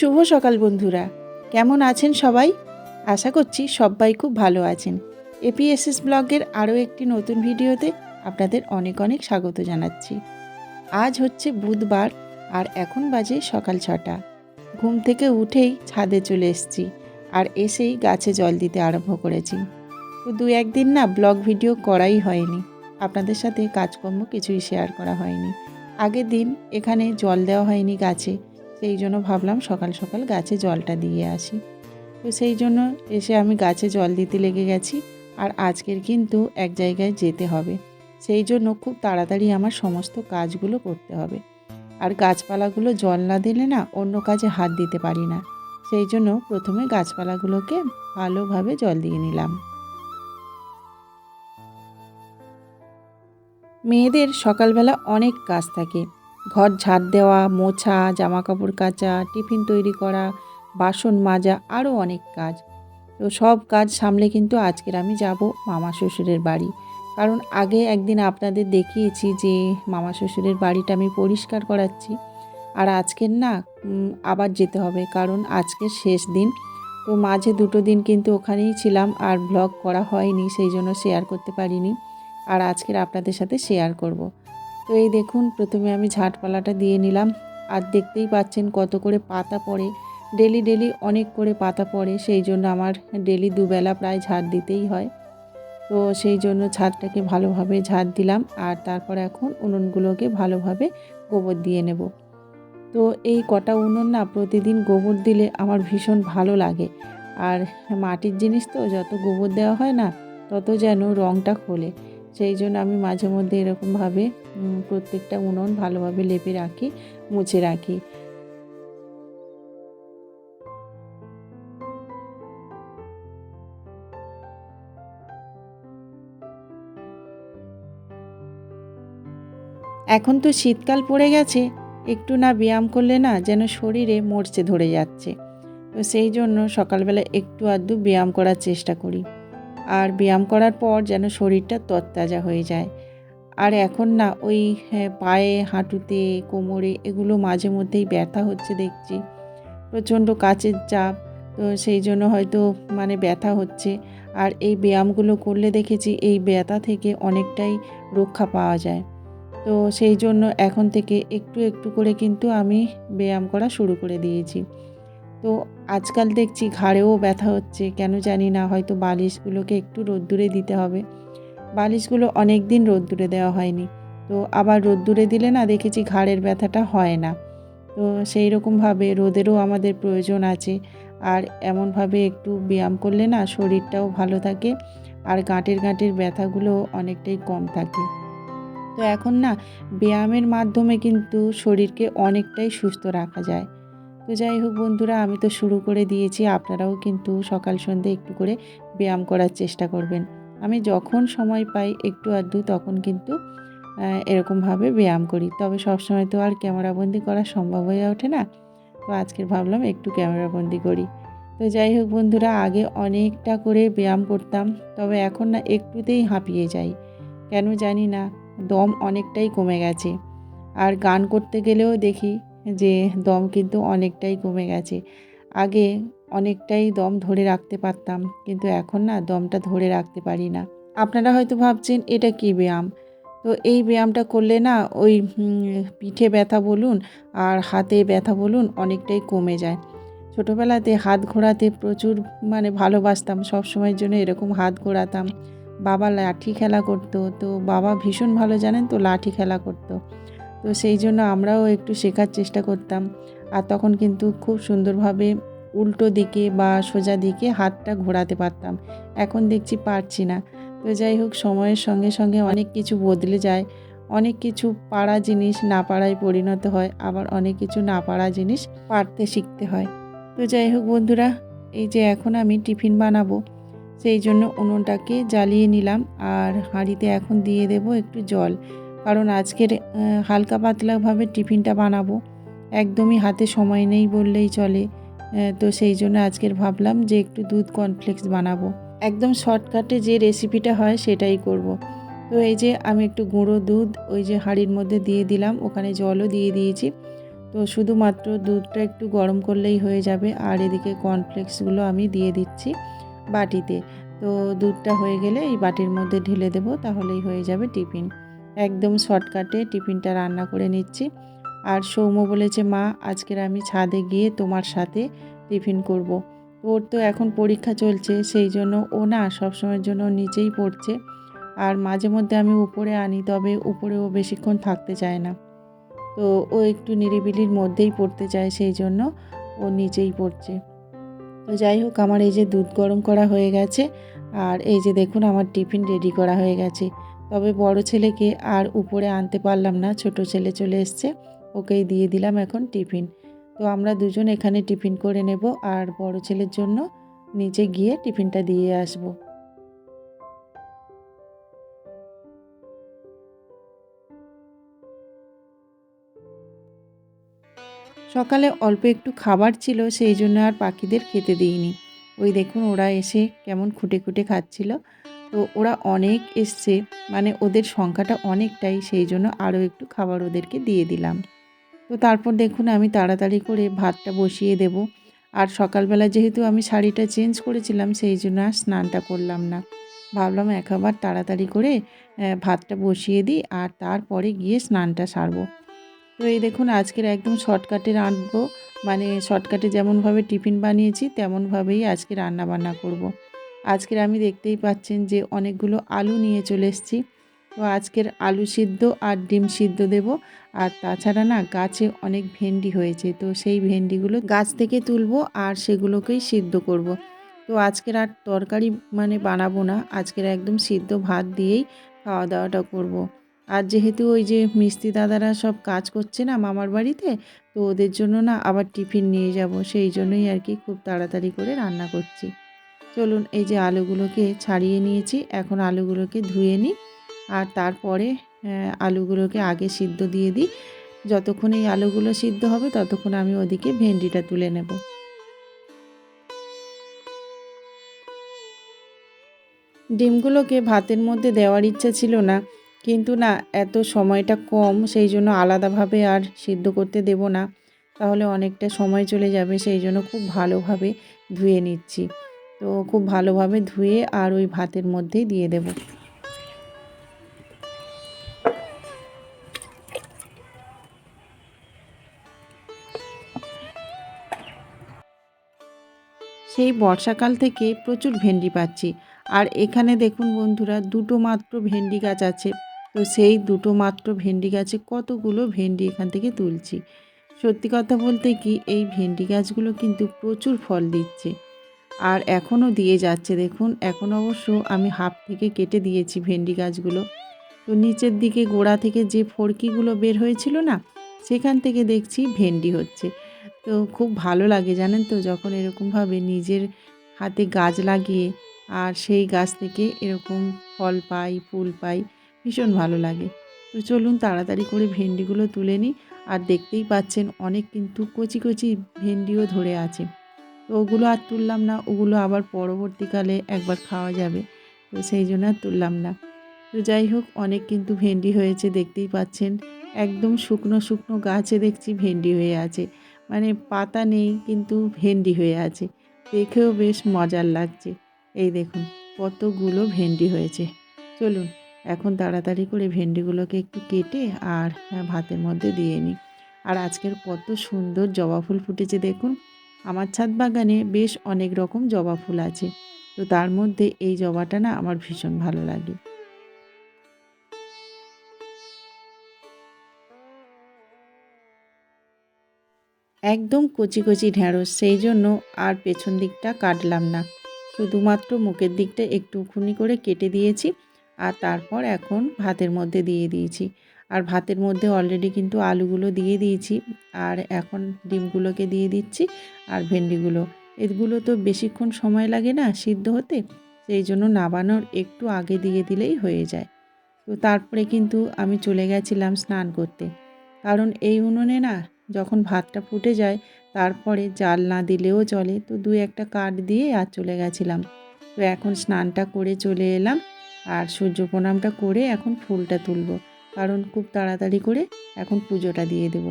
শুভ সকাল বন্ধুরা। কেমন আছেন সবাই? আশা করছি সবাই খুব ভালো আছেন। এপিএসএস ব্লগের আরও একটি নতুন ভিডিওতে আপনাদের অনেক অনেক স্বাগত জানাচ্ছি। আজ হচ্ছে বুধবার আর এখন বাজে সকাল ছটা। ঘুম থেকে উঠেই ছাদে চলে এসেছি আর এসেই গাছে জল দিতে আরম্ভ করেছি। তো দু একদিন না ব্লগ ভিডিও করাই হয়নি। আপনাদের সাথে কাজকর্ম কিছুই শেয়ার করা হয়নি। আগের দিন এখানে জল দেওয়া হয়নি গাছে। সেই জন্য ভাবলাম সকাল সকাল গাছে জলটা দিয়ে আসি। তো সেই জন্য এসে আমি গাছে জল দিতে লেগে গেছি আর আজকের কিন্তু এক জায়গায় যেতে হবে। সেই জন্য খুব তাড়াতাড়ি আমার সমস্ত কাজগুলো করতে হবে। আর গাছপালাগুলো জল না দিলে না অন্য কাজে হাত দিতে পারি না। সেই জন্য প্রথমে গাছপালাগুলোকে ভালোভাবে জল দিয়ে নিলাম। মেয়েদের সকালবেলা অনেক কাজ থাকে। ঘর ঝাড় দেওয়া, মোছা জামা কাপড় কাচা, টিফিন তৈরি করা, বাসন মাজা, আরও অনেক কাজ। তো সব কাজ সামলে কিন্তু আজকের আমি যাব মামা শ্বশুরের বাড়ি। কারণ আগে একদিন আপনাদের দেখিয়েছি যে মামা শ্বশুরের বাড়িটা আমি পরিষ্কার করাচ্ছি। আর আজকের না আবার যেতে হবে কারণ আজকের শেষ দিন। তো মাঝে দুটো দিন কিন্তু ওখানেই ছিলাম আর ব্লগ করা হয়নি, সেই জন্য শেয়ার করতে পারিনি। আর আজকের আপনাদের সাথে শেয়ার করব। তো এই দেখুন, প্রথমে আমি ঝাঁটপালাটা দিয়ে নিলাম। আর দেখতেই পাচ্ছেন কত করে পাতা পড়ে। ডেলি ডেলি অনেক করে পাতা পড়ে, সেই জন্য আমার ডেলি দুবেলা প্রায় ঝাড় দিতেই হয়। তো সেই জন্য ছাদটাকে ভালোভাবে ঝাড় দিলাম আর তারপর এখন উনুনগুলোকে ভালোভাবে গোবর দিয়ে নেব। তো এই কটা উনুন না প্রতিদিন গোবর দিলে আমার ভীষণ ভালো লাগে। আর মাটির জিনিস তো, যত গোবর দেওয়া হয় না, তত যেন রঙটা খোলে। সেই জন্য আমি মাঝে মধ্যে এরকমভাবে প্রত্যেকটা উনুন ভালোভাবে লেপে রাখি, মুছে রাখি। এখন তো শীতকাল পড়ে গেছে, একটু না ব্যায়াম করলে না যেন শরীরে মরচে ধরে যাচ্ছে। তো সেই জন্য সকালবেলা একটু আধটু ব্যায়াম করার চেষ্টা করি। আর ব্যায়াম করার পর যেন শরীরটা তরতাজা হয়ে যায়। আর এখন না ওই হ্যাঁ, পায়ে হাঁটুতে কোমরে এগুলো মাঝে মধ্যেই ব্যথা হচ্ছে দেখছি। প্রচণ্ড কাচের চাপ তো সেই জন্য হয়তো মানে ব্যথা হচ্ছে। আর এই ব্যায়ামগুলো করলে দেখেছি এই ব্যথা থেকে অনেকটাই রক্ষা পাওয়া যায়। তো সেই জন্য এখন থেকে একটু একটু করে কিন্তু আমি ব্যায়াম করা শুরু করে দিয়েছি। তো আজকাল দেখছি ঘাড়েও ব্যথা হচ্ছে, কেন জানি না, হয়তো বালিশগুলোকে একটু রোদ্দুরে দিতে হবে। বালিশগুলো অনেক দিন রোদ্দুরে দেওয়া হয়নি। তো আবার রোদ্দুরে দিলে না দেখেছি ঘাড়ের ব্যথাটা হয় না। তো সেই রকমভাবে রোদেরও আমাদের প্রয়োজন আছে। আর এমনভাবে একটু ব্যায়াম করলে না শরীরটাও ভালো থাকে আর গাঁটের গাঁটের ব্যথাগুলো অনেকটাই কম থাকে। তো এখন না ব্যায়ামের মাধ্যমে কিন্তু শরীরকে অনেকটাই সুস্থ রাখা যায়। তো যাই হোক বন্ধুরা, আমি তো শুরু করে দিয়েছি। আপনারাও কিন্তু সকাল সন্ধ্যে একটু করে ব্যায়াম করার চেষ্টা করবেন। আমি যখন সময় পাই একটু আধটু, তখন কিন্তু এরকমভাবে ব্যায়াম করি। তবে সবসময় তো আর ক্যামেরাবন্দি করা সম্ভব হয়ে ওঠে না। তো আজকের ভাবলাম একটু ক্যামেরাবন্দি করি। তো যাই হোক বন্ধুরা, আগে অনেকটা করে ব্যায়াম করতাম, তবে এখন না একটুতেই হাঁপিয়ে যাই। কেন জানি না, দম অনেকটাই কমে গেছে। আর গান করতে গেলেও দেখি যে দম কিন্তু অনেকটাই কমে গেছে। আগে অনেকটাই দম ধরে রাখতে পারতাম, কিন্তু এখন না দমটা ধরে রাখতে পারি না। আপনারা হয়তো ভাবছেন, এটা কি ব্যায়াম? তো এই ব্যায়ামটা করলে না ওই পিঠে ব্যথা বলুন আর হাতে ব্যথা বলুন অনেকটাই কমে যায়। ছোটোবেলাতে হাত ঘোরাতে প্রচুর মানে ভালোবাসতাম সব সময়ের জন্য এরকম হাত ঘোরাতাম। বাবা লাঠি খেলা করতো, তো বাবা ভীষণ ভালো জানেন তো, লাঠি খেলা করতো। তো সেই জন্য আমরাও একটু শেখার চেষ্টা করতাম। আর তখন কিন্তু খুব সুন্দরভাবে উল্টো দিকে বা সোজা দিকে হাতটা ঘোরাতে পারতাম। এখন দেখছি পারছি না। তো যাই হোক, সময়ের সঙ্গে সঙ্গে অনেক কিছু বদলে যায়। অনেক কিছু পারা জিনিস না পারায় পরিণত হয়। আবার অনেক কিছু না পারা জিনিস পারতে শিখতে হয়। তো যাই হোক বন্ধুরা, এই যে এখন আমি টিফিন বানাবো, সেই জন্য উনুনটাকে জ্বালিয়ে নিলাম। আর হাঁড়িতে এখন দিয়ে দেব একটু জল। কারণ আজকের হালকা পাতলাভাবে টিফিনটা বানাবো। একদমই হাতে সময় নেই বললেই চলে। তো সেই জন্য আজকের ভাবলাম যে একটু দুধ কর্নফ্লেক্স বানাবো। একদম শর্টকাটে যে রেসিপিটা হয় সেটাই করব। তো এই যে আমি একটু গুঁড়ো দুধ, ওই যে হাঁড়ির মধ্যে দিয়ে দিলাম, ওখানে জলও দিয়ে দিয়েছি। তো শুধুমাত্র দুধটা একটু গরম করলেই হয়ে যাবে, আর এদিকে কর্নফ্লেক্সগুলো আমি দিয়ে দিচ্ছি বাটিতে। তো দুধটা হয়ে গেলে এই বাটির মধ্যে ঢেলে দেবো, তাহলেই হয়ে যাবে টিফিন। একদম শর্টকাটে টিফিনটা রান্না করে নিচ্ছি। আর সৌম্য বলেছে, মা, আজকের আমি ছাদে গিয়ে তোমার সাথে টিফিন করব। ওর তো এখন পরীক্ষা চলছে, সেই জন্য ও না সবসময়ের জন্য নিচেই পড়ছে। আর মাঝে মধ্যে আমি উপরে আনি, তবে উপরে ও বেশিক্ষণ থাকতে চায় না। তো ও একটু নিরিবিলির মধ্যেই পড়তে চায়, সেই জন্য ও নিচেই পড়ছে। তো যাই হোক, আমার এই যে দুধ গরম করা হয়ে গেছে, আর এই যে দেখুন, আমার টিফিন রেডি করা হয়ে গেছে। তবে বড় ছেলেকে আর উপরে আনতে পারলাম না, ছোট ছেলে চলে এসছে, ওকেই দিয়ে দিলাম এখন টিফিন। তো আমরা দুজন এখানে টিফিন করে নেব আর বড় ছেলের জন্য নিচে গিয়ে টিফিনটা দিয়ে আসব। সকালে অল্প একটু খাবার ছিল, সেই জন্য আর পাখিদের খেতে দিইনি। ওই দেখুন ওরা এসে কেমন খুঁটে খুঁটে খাচ্ছিল। তো ওরা অনেক এসছে মানে ওদের সংখ্যাটা অনেকটাই, সেই জন্য আরও একটু খাবার ওদেরকে দিয়ে দিলাম। তো তারপর দেখুন আমি তাড়াতাড়ি করে ভাতটা বসিয়ে দেব। আর সকালবেলা যেহেতু আমি শাড়িটা চেঞ্জ করেছিলাম, সেই জন্য আর স্নানটা করলাম না। ভাবলাম একবার তাড়াতাড়ি করে ভাতটা বসিয়ে দিই আর তারপরে গিয়ে স্নানটা সারবো। তো এই দেখুন, আজকের একদম শর্টকাটে রাঁধবো মানে শর্টকাটে যেমনভাবে টিফিন বানিয়েছি, তেমনভাবেই আজকে রান্না বান্না করব। আজকের আমি দেখতেই পাচ্ছেন যে অনেকগুলো আলু নিয়ে চলে এসেছি তো আজকের আলু সিদ্ধ আর ডিম সিদ্ধ দেব আর তাছাড়া না গাছে অনেক ভেন্ডি হয়েছে, তো সেই ভেন্ডিগুলো গাছ থেকে তুলবো আর সেগুলোকেই সিদ্ধ করব। তো আজকের আর তরকারি মানে বানাবো না, আজকের একদম সিদ্ধ ভাত দিয়েই খাওয়া দাওয়াটা করব। আর যেহেতু ওই যে মিস্ত্রি দাদারা সব কাজ করছে না মামার বাড়িতে, তো ওদের জন্য না আবার টিফিন নিয়ে যাব। সেই জন্যই আর কি খুব তাড়াতাড়ি করে রান্না করছি। চলুন এই যে আলুগুলোকে ছাড়িয়ে নিয়েছি, এখন আলুগুলোকে ধুয়ে নিই আর তারপরে আলুগুলোকে আগে সিদ্ধ দিয়ে দিই। যতক্ষণ এই আলুগুলো সিদ্ধ হবে ততক্ষণ আমি ওদিকে ভেন্ডিটা তুলে নেব। ডিমগুলোকে ভাতের মধ্যে দেওয়ার ইচ্ছা ছিল না। কিন্তু না, এত সময়টা কম, সেই জন্য আলাদাভাবে আর সিদ্ধ করতে দেব না। তাহলে অনেকটা সময় চলে যাবে, সেই জন্য খুব ভালোভাবে ধুয়ে নিচ্ছি। তো খুব ভালোভাবে ধুয়ে আর ওই ভাতের মধ্যেই দিয়ে দেব। সেই বর্ষাকাল থেকে প্রচুর ভেন্ডি পাচ্ছি। আর এখানে দেখুন বন্ধুরা, দুটো মাত্র ভেন্ডি গাছ আছে। তো সেই দুটো মাত্র ভেন্ডি গাছে কতগুলো ভেন্ডি এখান থেকে তুলছি? সত্যি কথা বলতে কি, এই ভেন্ডি গাছগুলো কিন্তু প্রচুর ফল দিচ্ছে। আর এখনও দিয়ে যাচ্ছে, দেখুন, এখন অবশ্য আমি হাফ থেকে কেটে দিয়েছি ভেন্ডি গাছগুলো। তো নিচের দিকে গোড়া থেকে যে ফড়কিগুলো বের হয়েছিল না, সেখান থেকে দেখছি ভেন্ডি হচ্ছে। তো খুব ভালো লাগে, জানেন তো, যখন এরকমভাবে নিজের হাতে গাছ লাগিয়ে আর সেই গাছ থেকে এরকম ফল পাই, ফুল পাই ভীষণ ভালো লাগে। তো চলুন তাড়াতাড়ি করে ভেন্ডিগুলো তুলে নিই। আর দেখতেই পাচ্ছেন অনেক কিন্তু কচি কচি ভেন্ডিও ধরে আছে। তো ওগুলো আর তুললাম না, ওগুলো আবার পরবর্তীকালে একবার খাওয়া যাবে। তো সেই জন্য আর তুললাম না। তো যাই হোক, অনেক কিন্তু ভেন্ডি হয়েছে, দেখতেই পাচ্ছেন। একদম শুকনো শুকনো গাছে দেখছি ভেন্ডি হয়ে আছে। মানে পাতা নেই, কিন্তু ভেন্ডি হয়ে আছে। দেখেও বেশ মজার লাগছে। এই দেখুন, কতগুলো ভেন্ডি হয়েছে। চলুন। এখন তাড়াতাড়ি করে ভেন্ডিগুলোকে একটু কেটে আর হ্যাঁ, ভাতের মধ্যে দিয়ে নিই। আর আজকের কত সুন্দর জবা ফুল ফুটেছে দেখুন। আমার ছাদ বাগানে বেশ অনেক রকম জবা ফুল আছে। তো তার মধ্যে এই জবাটা না আমার ভীষণ ভালো লাগে। একদম কচি কচি ঢ্যাঁড়স সেই জন্য আর পেছন দিকটা কাটলাম না। শুধুমাত্র মুখের দিকটা একটুখানি করে কেটে দিয়েছি। আর তারপর এখন ভাতের মধ্যে দিয়ে দিয়েছি। আর ভাতের মধ্যে অলরেডি কিন্তু আলুগুলো দিয়ে দিয়েছি। আর এখন ডিমগুলোকে দিয়ে দিচ্ছি আর ভেন্ডিগুলো। এগুলো তো বেশিক্ষণ সময় লাগে না সিদ্ধ হতে, সেই জন্য নাবানোর একটু আগে দিয়ে দিলেই হয়ে যায়। তো তারপরে কিন্তু আমি চলে গেছিলাম স্নান করতে। কারণ এই উনুনে না যখন ভাতটা ফুটে যায়, তারপরে জাল না দিলেও চলে। তো দু একটা কাঠ দিয়ে আর চলে গেছিলাম। তো এখন স্নানটা করে চলে এলাম। আর সূর্য প্রণামটা করে এখন ফুলটা তুলব। কারণ খুব তাড়াতাড়ি করে এখন পুজোটা দিয়ে দেব।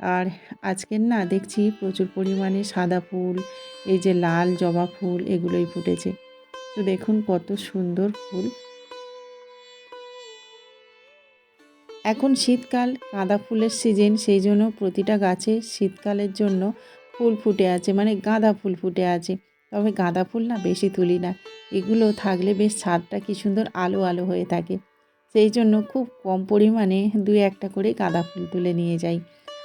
আর আজকের না দেখছি প্রচুর পরিমাণে সাদা ফুল, এই যে লাল জবা ফুল এগুলোই ফুটেছে। তো দেখুন কত সুন্দর ফুল। এখন শীতকাল গাঁদা ফুলের সিজন, সেই জন্য প্রতিটা গাছে শীতকালের জন্য ফুল ফুটে আছে মানে গাঁদা ফুল ফুটে আছে। তবে গাঁদা ফুল না বেশি তুলি না। এগুলো থাকলে বেশ ছাদটা কি সুন্দর আলো আলো হয়ে থাকে। সেই জন্য খুব কম পরিমাণে দুই একটা করে গাঁদা ফুল তুলে নিয়ে যাই।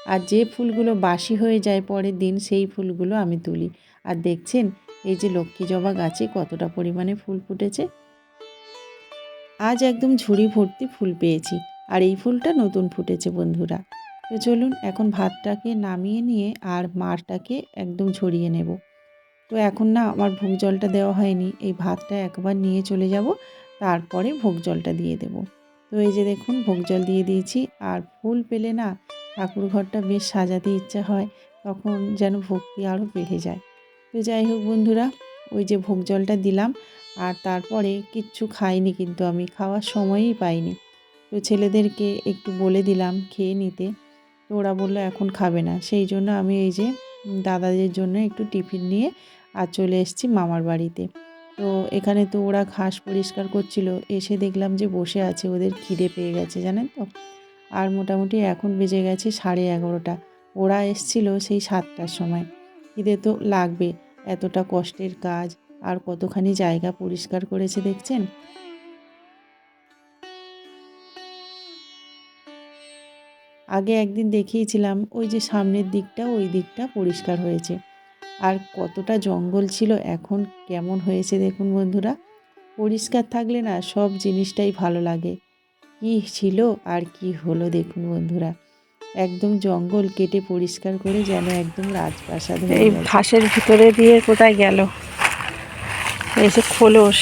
আর যে ফুলগুলো বাসি হয়ে যায় পরের দিন, সেই ফুলগুলো আমি তুলি। আর দেখছেন, এই যে লক্ষ্মী জবা গাছে কতটা পরিমাণে ফুল ফুটেছে। আজ একদম ঝুড়ি ভর্তি ফুল পেয়েছি। আর এই ফুলটা নতুন ফুটেছে, বন্ধুরা। তো চলুন, এখন ভাতটাকে নামিয়ে নিয়ে আর মারটাকে একদম ঝরিয়ে নেব। তো এখন না আমার ভোগ জলটা দেওয়া হয়নি। এই ভাতটা একবার নিয়ে চলে যাব, তারপরে ভোগ জলটা দিয়ে দেব। তো এই যে দেখুন ভোগ জল দিয়ে দিয়েছি, আর ফুল পেলে না ঠাকুর ঘরটা বেশ সাজাতে ইচ্ছা হয়, তখন যেন ভক্তি আরও বেড়ে যায়। তো যাই হোক বন্ধুরা, ওই যে ভোগ জলটা দিলাম, আর তারপরে কিচ্ছু খাইনি কিন্তু আমি, খাওয়ার সময়ই পাইনি। তো ছেলেদেরকে একটু বলে দিলাম খেয়ে নিতে, তো ওরা বলল এখন খাবে না। সেই জন্য আমি এই যে দাদাদের জন্য একটু টিফিন নিয়ে আর চলে এসেছি মামার বাড়িতে। তো এখানে তো ওরা ঘাস পরিষ্কার করছিল। এসে দেখলাম যে বসে আছে, ওদের খিদে পেয়ে গেছে, জানেন তো? আর মোটামুটি এখন বেজে গেছে সাড়ে এগারোটা। ওরা এসছিল সেই সাতটার সময়। খিদে তো লাগবে, এতটা কষ্টের কাজ। আর কতখানি জায়গা পরিষ্কার করেছে দেখছেন? আগে একদিন দেখিয়েছিলাম, ওই যে সামনের দিকটা, ওই দিকটা পরিষ্কার হয়েছে। আর কতটা জঙ্গল ছিল এখন কেমন হয়েছে দেখুন বন্ধুরা। পরিষ্কার থাকলে না সব জিনিসটাই ভালো লাগে। কি ছিল আর কি হলো দেখুন বন্ধুরা। একদম জঙ্গল কেটে পরিষ্কার করে যেন একদম রাজপ্রাসাদ এই। ঘাসের ভিতরে দিয়ে কোথায় গেল? এই যে খোলস।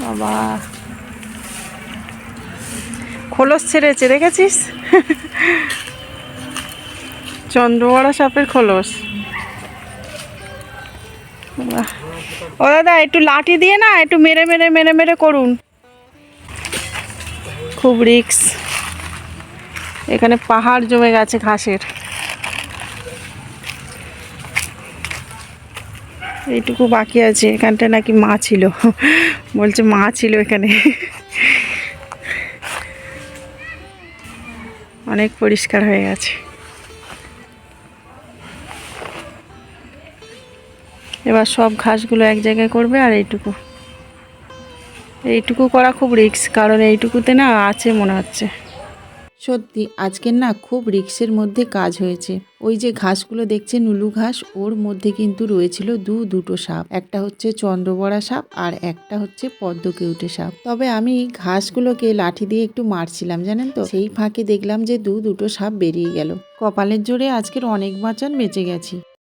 বাবা। খোলস ছেড়েছে দেখেছিস? চন্দ্রবড়া সাপের খোলস। ও দাদা, একটু লাঠি দিয়ে না, একটু মেরে মেরে মেরে মেরে করুন। খুব রিক্স। এখানে পাহাড় জমে গেছে ঘাসের। এইটুকু বাকি আছে। এখানটা নাকি মা ছিল। বলছে মা ছিল এখানে। অনেক পরিষ্কার হয়ে গেছে। এবার সব ঘাসগুলো এক জায়গায় করবে আর এইটুকু। এইটুকু করা খুব রিস্ক কারণ এইটুকুতে না আছে মনে হচ্ছে। সত্যি, আজকের না খুব রিক্সের মধ্যে কাজ হয়েছে। ওই যে ঘাসগুলো দেখছেন, উলু ঘাস, ওর মধ্যে কিন্তু রয়েছিল দু দুটো সাপ। একটা হচ্ছে চন্দ্রবড়া সাপ আর একটা হচ্ছে পদ্ম পদ্মকেউটে সাপ। তবে আমি ঘাসগুলোকে লাঠি দিয়ে একটু মারছিলাম, জানেন তো? সেই ফাঁকে দেখলাম যে দু দুটো সাপ বেরিয়ে গেল। কপালের জোরে আজকের অনেক বাঁচান বেঁচে গেছি।